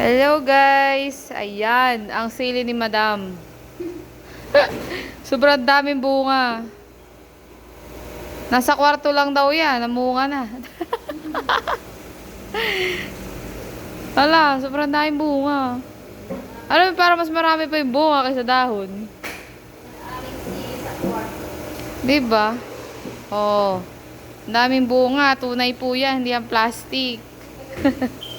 Hello guys! Ayan, ang sili ni Madam. Sobrang daming bunga. Nasa kwarto lang daw yan, namunga na. Wala, sobrang daming bunga. Alam mo, para mas marami pa yung bunga kaysa dahon. Diba? Oo. Oh, daming bunga, tunay po yan, hindi yan plastic.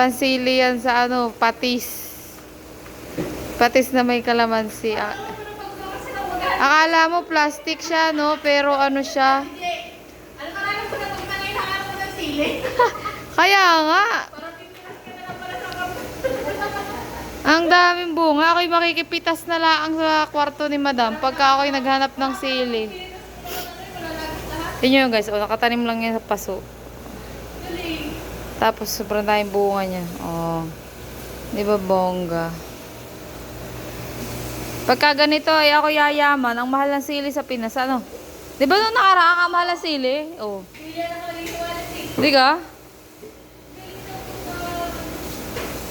Pansili yan sa ano, patis. Patis na may kalamansi. Ah, Akala mo plastic siya, no? Pero ano siya? Kaya nga. Ang daming bunga. Ako'y makikipitas na lang sa kwarto ni madam pagka ako'y naghanap ng sili. Yun yun guys, o, nakatanim lang yan sa paso. Tapos sobrang daming bunga niya. Oh. Di ba bongga? Pagka ganito ay ako yayaman, ang mahal ng sili sa Pinas, ano? Di ba nung nakaraan ka mahal ng sili? Oh. Di ka?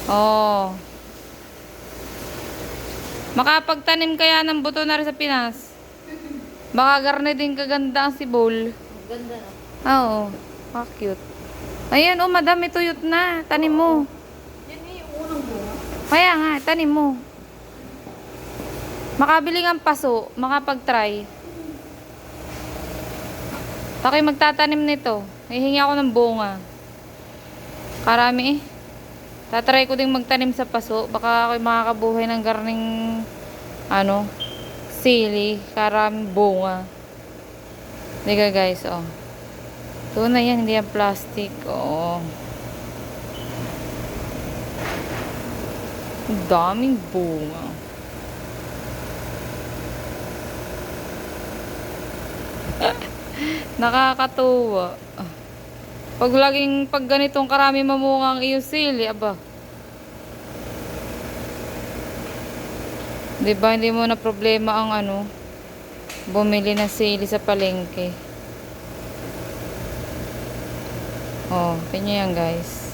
Oh. Makapagtanim kaya ng buto na rin sa Pinas. Baka garne din kaganda ang sibol. Ganda no? Ah, Oo. Ah, cute. Ayan, oh, madam, may tuyot na. Tanim mo. Yan eh, yung unang bunga. Kaya nga, tanim mo. Makabili ng paso, makapag-try. Ako'y magtatanim nito. Hihingi ako ng bunga. Karami eh. Tatry ko ding magtanim sa paso. Baka ako'y makakabuhay ng garning, ano, sili. Karaming bunga. Diga guys, oh. Tunay yan, hindi yan plastic. Oo. Ang daming bunga. Nakakatuwa. Pag laging pag ganitong karami mamunga ang iyong sili, aba. 'Di ba hindi mo na problema ang ano bumili ng sili sa palengke. Oh, kanya yan guys.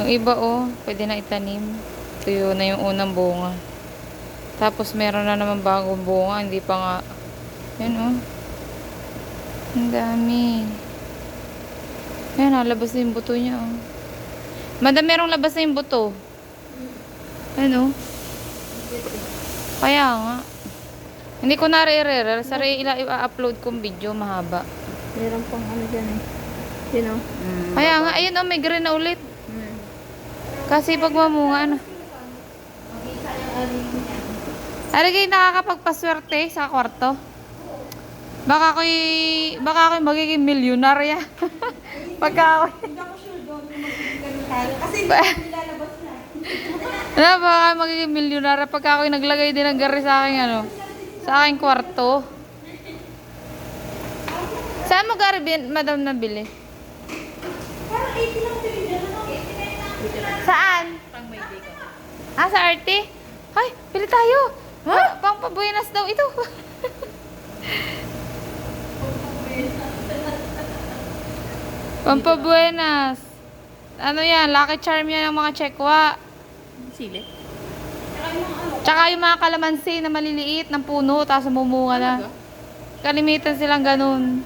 Yung iba oh, pwede na itanim. Tuyo na yung unang bunga. Tapos meron na naman bagong bunga, hindi pa nga. Yan oh. Ang dami. Yan, nalabas na yung buto niya oh. Madam, merong labas na yung buto. Ano? Kaya nga. Hindi ko na re-re-re. Sari ila i-upload kong video mahaba. Meron pang ano dyan eh. Sino? Mm. Kaya nga, ayun oh, may green na ulit. Mm. Kasi pag mamunga, ano. Ari kayo nakakapagpaswerte sa kwarto. Baka ako'y, baka ako'y magiging milyonarya. Pagka ako'y, Kasi hindi ko nilalabas na. ano, baka magiging milyonarya pagka ako'y naglagay din ng gari sa aking, ano, sa aking kwarto. Saan mo gari, bin- madam, nabili? Parang 80 lang sila dyan. 89 lang. Saan? Ah, sa arte? Ay, pili tayo. Ha? Pang pabuenas daw ito. Pampabuenas. Ano yan? Lucky charm yan ng mga tsekwa. Sili? Tsaka yung mga kalamansi na maliliit ng puno, tapos mumunga na. Kalimitan silang ganun.